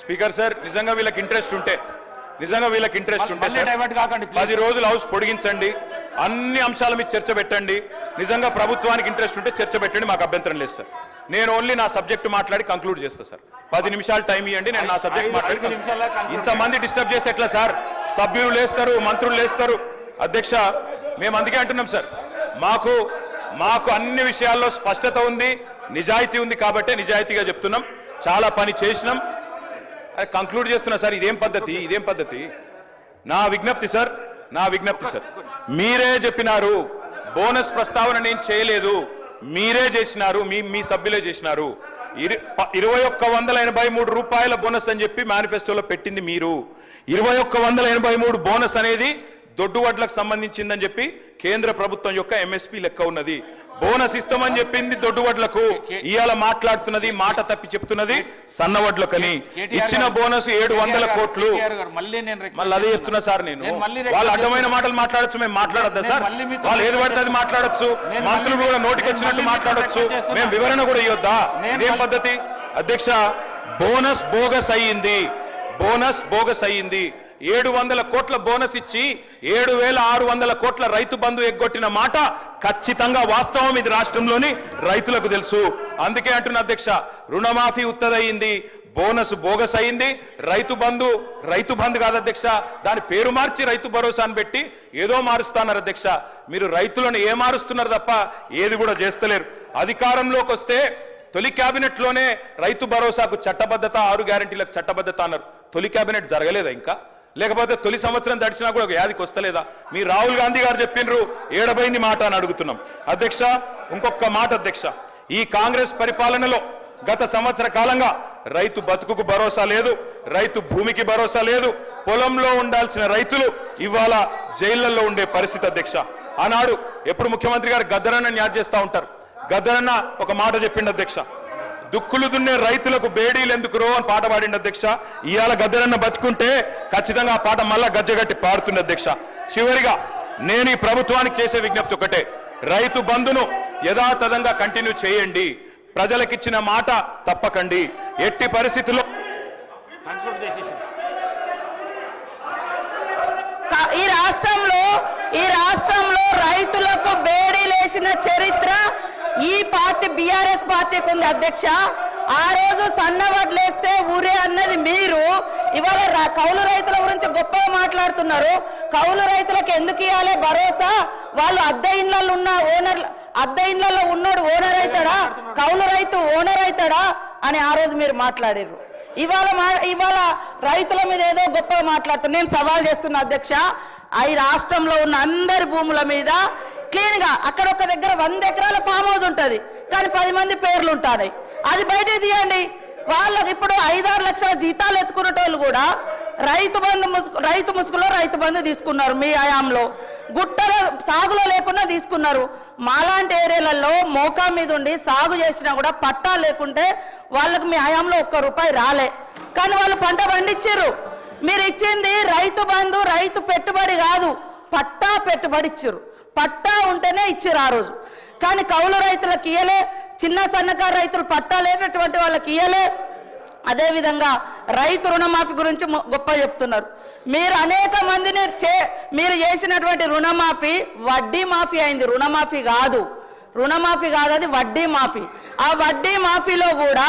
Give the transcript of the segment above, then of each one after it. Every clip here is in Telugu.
స్పీకర్ సార్ నిజంగా వీళ్ళకి ఇంట్రెస్ట్ ఉంటే నిజంగా వీళ్ళకి ఇంట్రెస్ట్ ఉంటే డైవర్ట్ కాకండి పది రోజులు హౌస్ పొడిగించండి అన్ని అంశాల మీద చర్చ పెట్టండి నిజంగా ప్రభుత్వానికి ఇంట్రెస్ట్ ఉంటే చర్చ పెట్టండి మాకు అభ్యంతరం లేదు సార్. నేను ఓన్లీ నా సబ్జెక్ట్ మాట్లాడి కంక్లూడ్ చేస్తా సార్. పది నిమిషాలు టైం ఇవ్వండి నేను నా సబ్జెక్ట్ మాట్లాడి ఇంతమంది డిస్టర్బ్ చేస్తే ఎట్లా సార్? సభ్యులు లేస్తారు మంత్రులు లేస్తారు. అధ్యక్ష మేము అందుకే అంటున్నాం సార్. మాకు మాకు అన్ని విషయాల్లో స్పష్టత ఉంది నిజాయితీ ఉంది కాబట్టే నిజాయితీగా చెప్తున్నాం. చాలా పని చేసినాం. అది కంక్లూడ్ చేస్తున్నా సార్ ఇదేం పద్ధతి ఇదేం పద్ధతి? నా విజ్ఞప్తి సార్ నా విజ్ఞప్తి సార్. మీరే చెప్పినారు బోనస్ ప్రస్తావన నేను చేయలేదు మీరే చేసినారు మీ మీ సభ్యులే చేసినారు. ఇరవై ఒక్క వందల ఎనభై మూడు రూపాయల బోనస్ అని చెప్పి మేనిఫెస్టోలో పెట్టింది మీరు. ఇరవై ఒక్క వందల ఎనభై మూడు బోనస్ అనేది దొడ్డు వడ్లకు సంబంధించిందని చెప్పి కేంద్ర ప్రభుత్వం యొక్క ఎంఎస్పి లెక్క ఉన్నది. బోనస్ ఇస్తామని చెప్పింది దొడ్డు వడ్లకు. ఇవాళ మాట్లాడుతున్నది మాట తప్పి చెప్తున్నది సన్న వడ్లకని. కేటీఆర్ ఇచ్చిన బోనస్ ఏడు వందల కోట్లు. మళ్ళీ అదే. చెప్తున్నా సార్ నేను. వాళ్ళు అడ్డమైన. మాటలు మాట్లాడొచ్చు మేము మాట్లాడొద్దా సార్? వాళ్ళు ఏది పడితే అది మాట్లాడొచ్చు. మంత్రులు కూడా నోటికి వచ్చినట్టు మాట్లాడొచ్చు. మేము వివరణ కూడా ఇవ్వద్దా? మళ్ళీ- పద్ధతి? అధ్యక్ష బోనస్ బోగస్ అయ్యింది. బోనస్ బోగస్ అయ్యింది. ఏడు వందల కోట్ల బోనస్ ఇచ్చి ఏడు వేల ఆరు వందల కోట్ల రైతు బంధు ఎగ్గొట్టిన మాట ఖచ్చితంగా వాస్తవం ఇది రాష్ట్రంలోని రైతులకు తెలుసు. అందుకే అంటున్న అధ్యక్ష రుణమాఫీ ఉత్తదయ్యింది బోనస్ బోగస్ అయింది. రైతు బంధు రైతు బంధు కాదు అధ్యక్ష దాని పేరు మార్చి రైతు భరోసాను పెట్టి ఏదో మారుస్తున్నారు అధ్యక్ష. మీరు రైతులను ఏ మారుస్తున్నారు తప్ప ఏది కూడా చేస్తలేరు. అధికారంలోకి వస్తే తొలి కేబినెట్లోనే రైతు భరోసాకు చట్టబద్ధత ఆరు గ్యారంటీలకు చట్టబద్ధత అన్నారు. తొలి కేబినెట్ జరగలేదా ఇంకా? లేకపోతే తొలి సంవత్సరం దడిచినా కూడా ఒక యాదికి వస్తలేదా? మీ రాహుల్ గాంధీ గారు చెప్పిండ్రు ఏడబైంది మాట అని అడుగుతున్నాం. అధ్యక్ష ఇంకొక మాట అధ్యక్ష. ఈ కాంగ్రెస్ పరిపాలనలో గత సంవత్సర కాలంగా రైతు బతుకుకు భరోసా లేదు రైతు భూమికి భరోసా లేదు పొలంలో ఉండాల్సిన రైతులు ఇవాళ జైళ్ళలో ఉండే పరిస్థితి అధ్యక్ష. ఆనాడు ఎప్పుడు ముఖ్యమంత్రి గారు గద్దరన్న న్యాయ చేస్తూ ఉంటారు. గద్దరన్న ఒక మాట చెప్పిండు అధ్యక్ష. దుక్కులు దున్నే రైతులకు బేడీలు ఎందుకు రో అని పాట పాడిండు అధ్యక్ష. ఇవాళ గద్దరన్న బతుకుంటే ఖచ్చితంగా ఆ పాట మళ్ళా గజ్జగట్టి పాడుతుంది అధ్యక్ష. చివరిగా నేను ఈ ప్రభుత్వానికి చేసే విజ్ఞప్తి ఒకటే. రైతు బంధును యథాతథంగా కంటిన్యూ చేయండి. ప్రజలకిచ్చిన మాట తప్పకండి. ఎట్టి పరిస్థితుల్లో ఈ రాష్ట్రంలో ఈ రాష్ట్రంలో రైతులకు బేడీలేసిన చరిత్ర ఈ పార్టీ బీఆర్ఎస్ పార్టీకి ఉంది అధ్యక్ష ఆ రోజు సన్నవడ్లేస్తే ఊరే అన్నది మీరు. ఇవాళ కౌలు రైతుల గురించి గొప్పగా మాట్లాడుతున్నారు. కౌలు రైతులకు ఎందుకు ఇవ్వాలి భరోసా? వాళ్ళు అద్దె ఇళ్ళల్లో ఉన్న ఓనర్ అద్దె ఇళ్ళల్లో ఉన్నాడు ఓనర్ అవుతాడా కౌలు రైతు ఓనర్ అవుతాడా అని ఆ రోజు మీరు మాట్లాడారు ఇవాళ మా ఇవాళ రైతుల మీద ఏదో గొప్పగా మాట్లాడుతున్నా నేను సవాల్ చేస్తున్నా అధ్యక్ష ఆ ఈ రాష్ట్రంలో ఉన్న అందరి భూముల మీద క్లీన్గా అక్కడ ఒక దగ్గర వంద ఎకరాల ఫామ్ హౌస్ ఉంటుంది. కానీ పది మంది పేర్లు ఉంటాయి అది బయట తీయండి. వాళ్ళకి ఇప్పుడు ఐదారు లక్షల జీతాలు ఎత్తుకునేటోళ్ళు కూడా రైతు బంధు ముసుగు రైతు ముసుగులో రైతు బంధు తీసుకున్నారు మీ ఆయాంలో. గుట్టలో సాగులో లేకుండా తీసుకున్నారు. మాలాంటి ఏరియాలలో మోకా మీద ఉండి సాగు చేసినా కూడా పట్టా లేకుంటే వాళ్ళకి మీ ఆయాంలో ఒక్క రూపాయి రాలే. కానీ వాళ్ళు పంట పండించారు మీరు ఇచ్చింది రైతు బంధు రైతు పెట్టుబడి కాదు పట్టా పెట్టుబడి ఇచ్చారు పట్టా ఉంటేనే ఇచ్చారు ఆ రోజు. కానీ కౌలు రైతులకు ఇయ్యలే చిన్న సన్నకారు రైతులు పట్టా లేనటువంటి వాళ్ళకి ఇయ్యలే. అదేవిధంగా రైతు రుణమాఫీ గురించి గొప్ప చెప్తున్నారు. మీరు అనేక మందిని చే మీరు చేసినటువంటి రుణమాఫీ వడ్డీ మాఫీ అయింది. రుణమాఫీ కాదు. రుణమాఫీ కాదు అది వడ్డీ మాఫీ. ఆ వడ్డీ మాఫీలో కూడా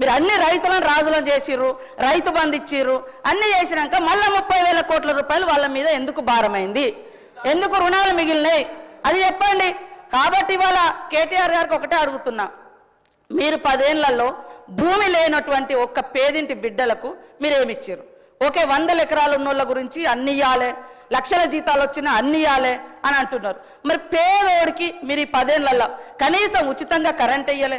మీరు అన్ని రైతులను రాజులను చేసిర్రు రైతు బంధు ఇచ్చిర్రు అన్ని చేసినాక మళ్ళీ ముప్పై వేల కోట్ల రూపాయలు వాళ్ళ మీద ఎందుకు భారమైంది? ఎందుకు రుణాలు మిగిలినాయి? అది చెప్పండి. కాబట్టి ఇవాళ కేటీఆర్ గారికి ఒకటే అడుగుతున్నా. మీరు పదేళ్ళలో భూమి లేనటువంటి ఒక్క పేదింటి బిడ్డలకు మీరేమిచ్చారు ఓకే వందల ఎకరాలు ఉన్నోళ్ళ గురించి అన్ని ఇవ్వాలి లక్షల జీతాలు వచ్చినా అన్ని ఇవ్వాలి అని అంటున్నారు. మరి పేదోడికి మీరు ఈ పదేళ్ళలో కనీసం ఉచితంగా కరెంట్ ఇయ్యలే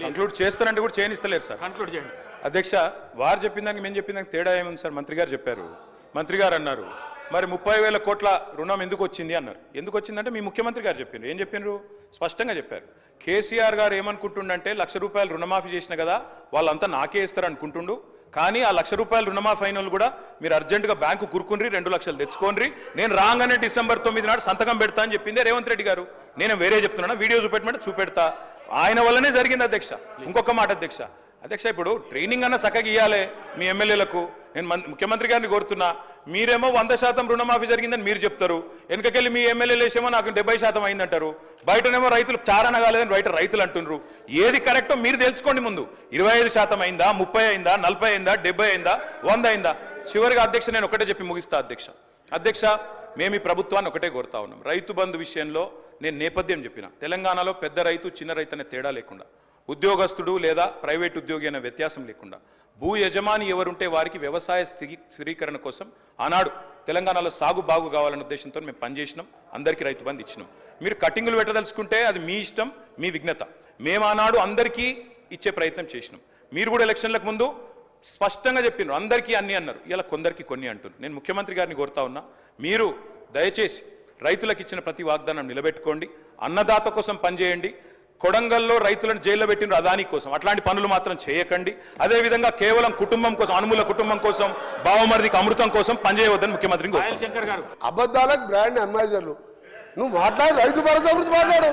కంక్లూడ్ చేస్తానంటే కూడా చేయనిస్తలేరు సార్. కన్క్లూడ్ చేయండి. అధ్యక్ష వారు చెప్పిన దానికి మేము చెప్పిన దానికి తేడా ఏముంది సార్? మంత్రి గారు చెప్పారు. మంత్రి గారు అన్నారు. మరి ముప్పై వేల కోట్ల రుణం ఎందుకు వచ్చింది అన్నారు. ఎందుకు వచ్చిందంటే మీ ముఖ్యమంత్రి గారు చెప్పిండ్రు ఏం చెప్పినారు స్పష్టంగా చెప్పారు. కేసీఆర్ గారు ఏమనుకుంటుండంటే లక్ష రూపాయలు రుణమాఫీ చేసిన కదా వాళ్ళంతా నాకే ఇస్తారు అనుకుంటుండు. కానీ ఆ లక్ష రూపాయలు రుణమాఫీ అయిన కూడా మీరు అర్జెంటుగా బ్యాంకు కురుకుండ్రి రెండు లక్షలు తెచ్చుకోండి నేను రాగానే డిసెంబర్ తొమ్మిది నాడు సంతకం పెడతా అని చెప్పిందే రేవంత్ రెడ్డి గారు. నేను వేరే చెప్తున్నాను? వీడియో చూపెట్టమంటే చూపెడతా. ఆయన వల్లనే జరిగింది అధ్యక్ష. ఇంకొక మాట అధ్యక్ష. అధ్యక్ష ఇప్పుడు ట్రైనింగ్ అన్న చక్కగా ఇవ్వాలి మీ ఎమ్మెల్యేలకు. నేను ముఖ్యమంత్రి గారిని కోరుతున్నా. మీరేమో వంద శాతం రుణమాఫీ జరిగిందని మీరు చెప్తారు. వెనకకెళ్ళి మీ ఎమ్మెల్యేలు వేసేమో నాకు డెబ్బై శాతం అయిందంటారు. బయటనేమో రైతులు చారణ కాలేదని బయట రైతులు అంటున్నారు ఏది కరెక్టో మీరు తెలుసుకోండి ముందు. ఇరవై ఐదు శాతం అయిందా ముప్పై అయిందా నలభై అయిందా డెబ్బై అయిందా వంద అయిందా? చివరిగా అధ్యక్ష నేను ఒకటే చెప్పి ముగిస్తా అధ్యక్ష. అధ్యక్ష మేము ఈ ప్రభుత్వాన్ని ఒకటే కోరుతా ఉన్నాం. రైతు బంధు విషయంలో నేను నేపథ్యం చెప్పిన. తెలంగాణలో పెద్ద రైతు చిన్న రైతు అనే తేడా లేకుండా ఉద్యోగస్తుడు లేదా ప్రైవేట్ ఉద్యోగి అనే వ్యత్యాసం లేకుండా భూ యజమాని ఎవరుంటే వారికి వ్యవసాయ స్థితి స్థిరీకరణ కోసం ఆనాడు తెలంగాణలో సాగు బాగు కావాలనే ఉద్దేశంతో మేము పనిచేసినాం. అందరికీ రైతు బంధు ఇచ్చినాం. మీరు కటింగులు పెట్టదలుచుకుంటే అది మీ ఇష్టం మీ విఘ్నత. మేము ఆనాడు అందరికీ ఇచ్చే ప్రయత్నం చేసినాం. మీరు కూడా ఎలక్షన్లకు ముందు స్పష్టంగా చెప్పినారు. అందరికీ అన్ని అన్నారు. ఇలా కొందరికి కొన్ని అంటున్నారు. నేను ముఖ్యమంత్రి గారిని కోరుతా ఉన్నా మీరు దయచేసి రైతులకు ఇచ్చిన ప్రతి వాగ్దానం నిలబెట్టుకోండి. అన్నదాత కోసం పనిచేయండి. కొడంగల్లో రైతులను జైల్లో పెట్టిన అదాని కోసం. అట్లాంటి పనులు మాత్రం చేయకండి. అదేవిధంగా కేవలం కుటుంబం కోసం అనుమూల కుటుంబం కోసం బావమరిదికి అమృతం కోసం పనిచేయవద్దని పాయల్ శంకర్ గారు. అబద్ధాలకు బ్రాండ్ అంబాసిడర్లు నువ్వు మాట్లాడు రైతు భరోసా గురించి మాట్లాడు.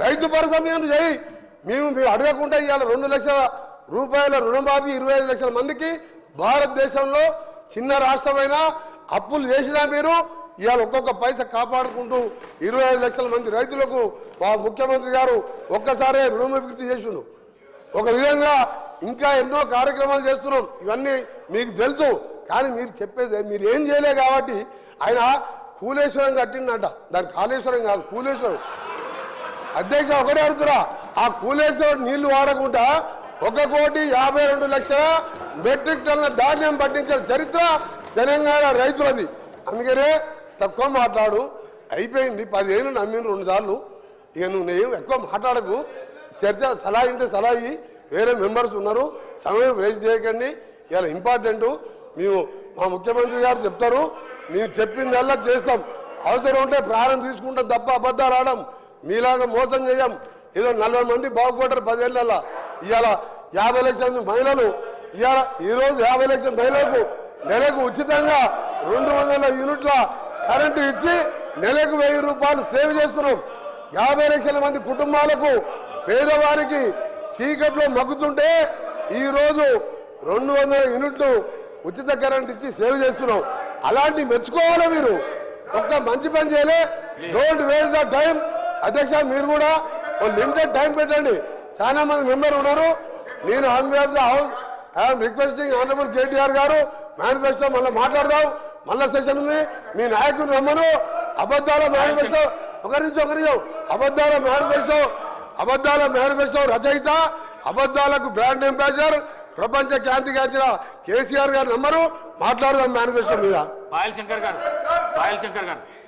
రైతు భరోసా మేము చేయి. మేము మీరు అడగకుండా ఇవాళ రెండు లక్షల రూపాయల రుణమాఫీ ఇరవై ఐదు లక్షల మందికి భారతదేశంలో చిన్న రాష్ట్రమైన అప్పులు చేసినా మీరు ఇవాళ ఒక్కొక్క పైస కాపాడుకుంటూ ఇరవై ఐదు లక్షల మంది రైతులకు మా ముఖ్యమంత్రి గారు ఒక్కసారే రుణమాఫీ చేసిండు. ఒక విధంగా ఇంకా ఎన్నో కార్యక్రమాలు చేస్తున్నాం. ఇవన్నీ మీకు తెలుసు. కానీ మీరు చెప్పేది మీరు ఏం చేయలే కాబట్టి ఆయన కూలేశ్వరం కట్టిండంట. దాని కాళేశ్వరం కాదు కూలేశ్వరం. అధ్యక్ష ఒకటే అడుగుతురా ఆ కూలేశ్వరం నీళ్ళు వాడకుండా ఒక కోటి యాభై రెండు లక్షల మెట్రిక్ టన్నుల ధాన్యం పట్టించిన చరిత్ర తెలంగాణ రైతులది. అందుకనే తక్కువ మాట్లాడు. అయిపోయింది. పదిహేను నమ్మిన రెండు సార్లు. ఇక నువ్వు నేను ఎక్కువ మాట్లాడకు. చర్చ సలహా ఇంటే సలహా వేరే మెంబర్స్ ఉన్నారు. సమయం వేస్ట్ చేయకండి. ఇలా ఇంపార్టెంట్. మేము మా ముఖ్యమంత్రి గారు చెప్తారు. మేము చెప్పిందల్లా చేస్తాం. అవసరం ఉంటే ప్రాణం తీసుకుంటాం తప్ప అబద్ధాలు ఆడడం మీలాగా మోసం చేయం. ఏదో నలభై మంది బాగుపడ్డారు పదేళ్ళ ఇవాళ యాభై లక్షల మంది మహిళలు ఇవాళ ఈరోజు యాభై లక్షల మహిళలకు నెలకు ఉచితంగా రెండు వందల యూనిట్ల కరెంటు ఇచ్చి నెలకు వెయ్యి రూపాయలు సేవ్ చేస్తున్నాం. యాభై లక్షల మంది కుటుంబాలకు పేదవారికి చీకట్లో మగ్గుతుంటే ఈరోజు రెండు వందల యూనిట్లు ఉచిత కరెంట్ ఇచ్చి సేవ్ చేస్తున్నాం. అలాంటి మెచ్చుకోవాలి మీరు. ఒక్క మంచి పని చేయలే. డోంట్ వేస్ట్ ద టైం అధ్యక్ష మీరు కూడా లిమిటెడ్ టైం పెట్టండి. చాలా మంది మెంబర్ ఉన్నారు. నేను on behalf the house I'm requesting honourable KTR garu manifesto మళ్ళీ మాట్లాడదాం. మళ్ళా సెషన్ ఉంది. మీ నాయకుడు రమ్మను. అబద్ధాల మేనిఫెస్టో ఒకరి నుంచి ఒకరి అబద్ధాల మేనిఫెస్టో అబద్ధాల మేనిఫెస్టో రచయిత అబద్ధాలకు బ్రాండ్ అంబాసిడర్ ప్రపంచ ఖ్యాతిగాంచిన కేసీఆర్ గారి నంబరు మాట్లాడదాం మేనిఫెస్టో మీద. పాయల్ శంకర్ గారు పాయల్ శంకర్ గారు.